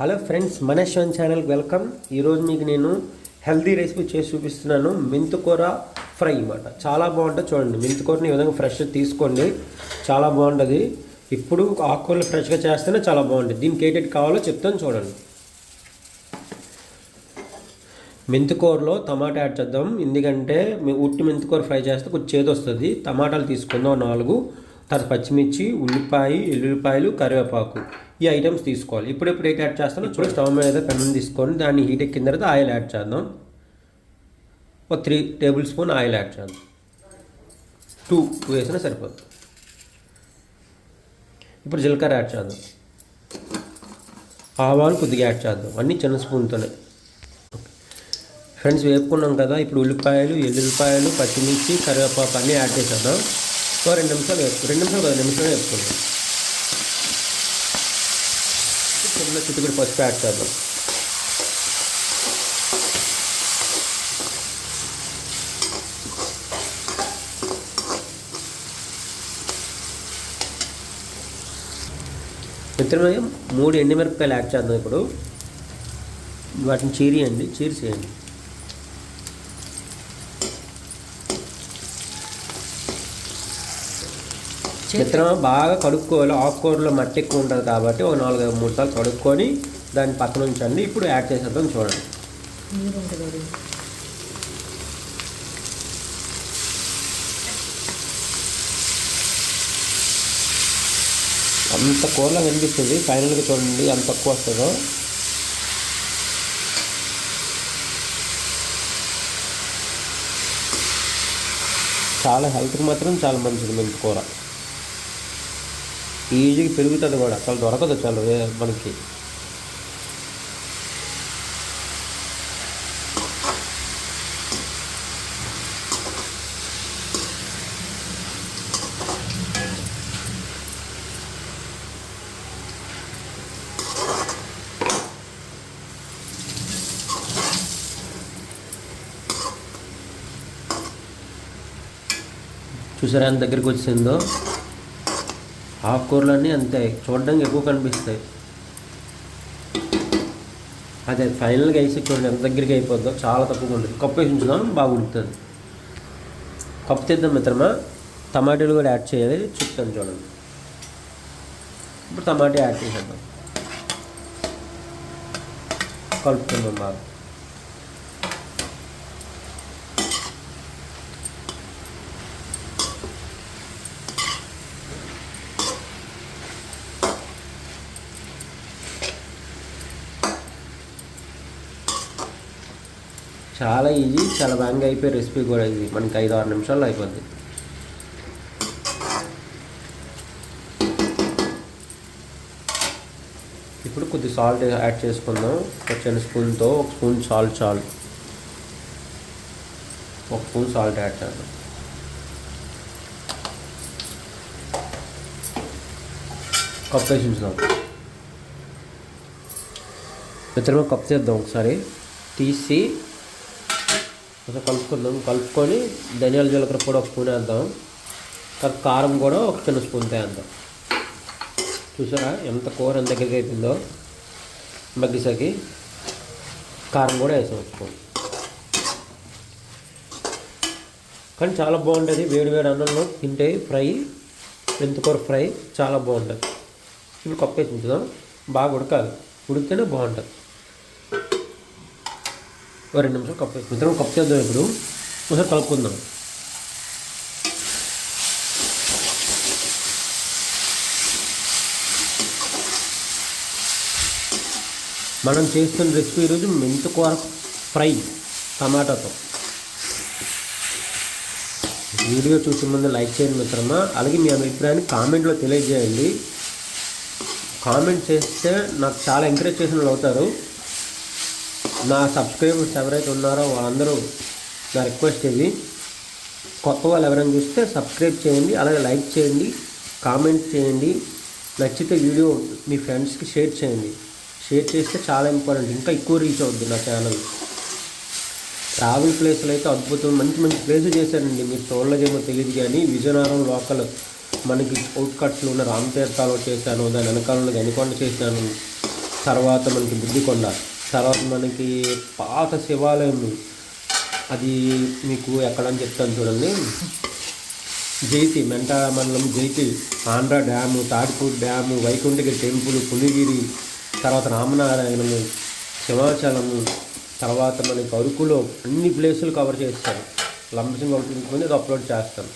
Hello friends మనశ్వన్ ఛానల్కి welcome. ఈరోజు మీకు నేను హెల్తీ రెసిపీ చేసి చూపిస్తున్నాను. మెంతుకూర ఫ్రై అన్నమాట. చాలా బాగుంటుంది చూడండి. మెంతుకూరని ఈ విధంగా ఫ్రెష్ తీసుకోండి. చాలా బాగుంటుంది. ఇప్పుడు ఆకుకూరలు ఫ్రెష్గా చేస్తేనే చాలా బాగుంటుంది. దీనికి ఏటేటి కావాలో చెప్తాను చూడండి. మెంతికూరలో టమాటా యాడ్ చేద్దాం. ఎందుకంటే ఉట్టి మెంతికూర ఫ్రై చేస్తే కొంచెం చేదు వస్తుంది. టమాటాలు తీసుకుందాం నాలుగు. తర్వాత పచ్చిమిర్చి ఉల్లిపాయ ఎల్లుల్లిపాయలు కరివేపాకు ఈ ఐటమ్స్ తీసుకోవాలి. ఇప్పుడు ఇప్పుడు యాడ్ చేస్తాను ఇప్పుడు స్టవ్ మీద పెనం తీసుకొని దాన్ని హీట్ ఎక్కిన తర్వాత ఆయిల్ యాడ్ చేద్దాం. ఒక three table spoon oil add చేద్దాం. టూ టూ వేసినా సరిపోతుంది ఇప్పుడు జీలకర్ర యాడ్ చేద్దాం. ఆవాలు కొద్దిగా యాడ్ చేద్దాం. అన్నీ చిన్న స్పూన్తోనే ఫ్రెండ్స్ వేపుకున్నాం కదా. ఇప్పుడు ఉల్లిపాయలు ఎల్లుల్లిపాయలు పచ్చిమిర్చి కరివేపాకు అన్నీ యాడ్ చేసేద్దాం. సో రెండు నిమిషాలు వేసుకో రెండు నిమిషాలు కదా నిమిషాలు వేసుకోండి చిన్న చిట్టుకుడు పసుపు యాడ్ చేద్దాం. మిత్రమే మూడు ఎండుమిరపకాయలు యాడ్ చేద్దాం ఇప్పుడు. వాటిని చీరియండి చీరిసేయండి. మిత్రమా బాగా కడుక్కోవాలి. ఆకుకూరలో మట్టి ఎక్కువ ఉంటుంది కాబట్టి ఒక నాలుగు ఐదు మూడు సార్లు కడుక్కొని దాన్ని పక్కన ఉంచండి. ఇప్పుడు యాడ్ చేసేద్దాం చూడండి. అంత కూరలో కనిపిస్తుంది. ఫైనల్గా చూడండి ఎంత తక్కువ వస్తుందో. చాలా హెల్త్కి మాత్రం చాలా మంచిది మెంతి కూర. ఈజీగా పెరుగుతుంది కూడా అసలు దొరకదు చాలా మనకి. చూసారా ఎంత దగ్గరికి వచ్చిందో? ఆకుకూరలన్నీ అంతే చూడడానికి ఎక్కువ కనిపిస్తాయి. అదే ఫైనల్గా వేసి చూడండి ఎంత దగ్గరికి అయిపోద్దో చాలా తక్కువగా ఉంటుంది. కప్పు వేసి ఉంచుదాం బాగా ఉడుకుతుంది. కప్పు తెద్దాం మిత్రమా. టమాటాలు కూడా యాడ్ చేయాలి చెప్తాను చూడండి. ఇప్పుడు టమాటా యాడ్ చేసేద్దాం. కలుపుతున్నాం బాగా. చాలా ఈజీ చాలా బాగా అయిపోయే రెసిపీ కూడా ఇది. మనకి ఐదు ఆరు నిమిషాల్లో అయిపోద్ది. ఇప్పుడు కొద్ది సాల్ట్ యాడ్ చేసుకుందాం. ఒక చిన్న స్పూన్తో ఒక స్పూన్ సాల్ట్ చాలు ఒక స్పూన్ సాల్ట్ యాడ్ చేద్దాం. కప్ వేసి ఉంచుదాం మిత్రమా కప్ చేద్దాం ఒకసారి. తీసి కొంచెం కలుపుకుందాం. కలుపుకొని ధనియాల జీలకర్ర కూడా ఒక స్పూన్ వేద్దాం. తర్వాత కారం కూడా ఒక చిన్న స్పూన్ తేద్దాం చూసారా ఎంత కూర ఎంత దగ్గరికి అయిపోయిందో? మగ్గిసకి కారం కూడా వేసాం స్పూన్. కానీ చాలా బాగుంటుంది వేడి వేడి అన్నంలో తింటే ఫ్రై మెంతికూర ఫ్రై చాలా బాగుంటుంది. ఇప్పుడు కప్పు వేసి ఉంచుదాం. బాగా ఉడకాలి. ఉడికితేనే బాగుంటుంది. ఓ రెండు నిమిషాలు కప్పు మిత్రం కప్పు చేద్దాం ఇప్పుడు. ఒకసారి కలుపుకుందాం. మనం చేస్తున్న రెసిపీ ఈరోజు మెంతుకూర ఫ్రై టమాటాతో. వీడియో చూసే ముందు లైక్ చేయండి మిత్రమా. అలాగే మీ అభిప్రాయాన్ని కామెంట్లో తెలియజేయండి. కామెంట్ చేస్తే నాకు చాలా ఎంకరేజ్ చేసిన వాళ్ళు అవుతారు. నా సబ్స్క్రైబర్స్ ఎవరైతే ఉన్నారో వాళ్ళందరూ నా రిక్వెస్ట్ ఇది. కొత్త వాళ్ళు ఎవరైనా చూస్తే సబ్స్క్రైబ్ చేయండి అలాగే లైక్ చేయండి కామెంట్ చేయండి నచ్చితే వీడియో మీ ఫ్రెండ్స్కి షేర్ చేయండి. షేర్ చేస్తే చాలా ఇంపార్టెంట్ ఇంకా ఎక్కువ రీచ్ అవుద్ది నా ఛానల్. ట్రావెల్ ప్లేసులు అయితే అద్భుతం మంచి మంచి ప్లేసులు చేశారండి. మీరు చూడలేదేమో తెలియదు కానీ విజయనగరం లోకల్ మనకి అవుట్ కట్స్లో ఉన్న రామతీర్థాలు చేశాను దాని వెనకాలలో గనికొండ చేశాను తర్వాత మనకి బుద్ధికొండ. తర్వాత మనకి పాత శివాలయం. అది మీకు ఎక్కడని చెప్తాను చూడండి. జైతి మెంట మండలం Jaithi Andhra dam Thatipudi dam Vaikunthagiri temple Puligiri తర్వాత రామనారాయణము సింహాచలము తర్వాత మనకి అరకులో అన్ని ప్లేసులు కవర్ చేస్తాను లంబసింగ్ అవుతుంది అప్లోడ్ చేస్తాను.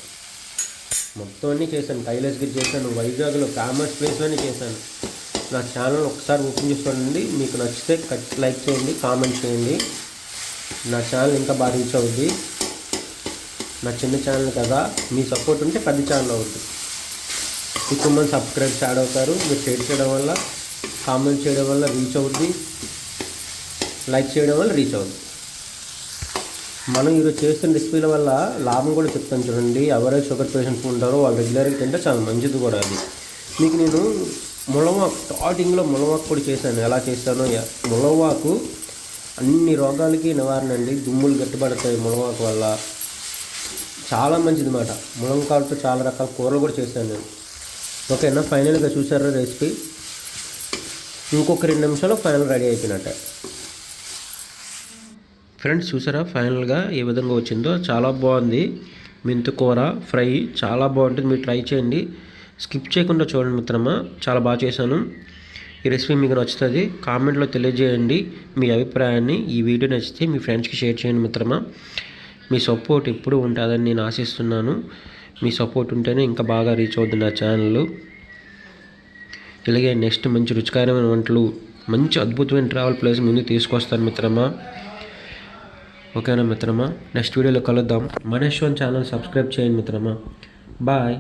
మొత్తం అన్నీ చేశాను. కైలాసగిరి చేశాను. వైజాగ్లో ఫేమస్ ప్లేస్లన్నీ చేశాను. నా ఛానల్ ఒకసారి ఓపెన్ చేసుకోండి. మీకు నచ్చితే కట్ లైక్ చేయండి కామెంట్ చేయండి. నా ఛానల్ ఇంకా బాగా రీచ్ అవుద్ది. నా చిన్న ఛానల్ కదా. మీ సపోర్ట్ ఉంటే పెద్ద ఛానల్ అవుద్ది. ఎక్కువ మంది సబ్స్క్రైబ్ యాడ్ అవుతారు. మీరు షేర్ చేయడం వల్ల కామెంట్ చేయడం వల్ల రీచ్ అవుద్ది. లైక్ చేయడం వల్ల రీచ్ అవుద్ది. మనం ఈరోజు చేస్తున్న రెసిపీల వల్ల లాభం కూడా చెప్తాను చూడండి. ఎవరైతే షుగర్ పేషెంట్స్ ఉంటారో వాళ్ళు రెగ్యులర్గా తింటే చాలా మంచిది కూడా అది. మీకు నేను ములవాకు స్టార్టింగ్లో ములవాకు కూడా చేశాను. ఎలా చేశానో ములవాకు అన్ని రోగాలకి నివారణ అండి దుమ్ములు గట్టిపడతాయి ములవాకు వల్ల. చాలా మంచిది మాట ములంకాయలతో చాలా రకాల కూరలు కూడా చేశాను నేను. ఓకేనా? ఫైనల్గా చూసారా రెసిపీ? ఇంకొక రెండు నిమిషాలు ఫైనల్ రెడీ అయిపోయినట్టే. ఫ్రెండ్స్ చూసారా? ఫైనల్గా ఏ విధంగా వచ్చిందో? చాలా బాగుంది. మెంతు కూర ఫ్రై చాలా బాగుంటుంది. మీరు ట్రై చేయండి. స్కిప్ చేయకుండా చూడండి మిత్రమా. చాలా బాగా చేశాను. ఈ రెసిపీ మీకు నచ్చుతుంది. కామెంట్లో తెలియజేయండి మీ అభిప్రాయాన్ని. ఈ వీడియో నచ్చితే మీ ఫ్రెండ్స్కి షేర్ చేయండి మిత్రమా. మీ సపోర్ట్ ఎప్పుడూ ఉంటుందని నేను ఆశిస్తున్నాను. మీ సపోర్ట్ ఉంటేనే ఇంకా బాగా రీచ్ అవుతుంది నా ఛానల్. ఇలాగే నెక్స్ట్ మంచి రుచికరమైన వంటలు మంచి అద్భుతమైన ట్రావెల్ ప్లేస్ ముందు తీసుకొస్తాను మిత్రమా. ఓకేనా మిత్రమా? నెక్స్ట్ వీడియోలో కలుద్దాం. మనేశ్వన్ ఛానల్ సబ్స్క్రైబ్ చేయండి మిత్రమా. బాయ్.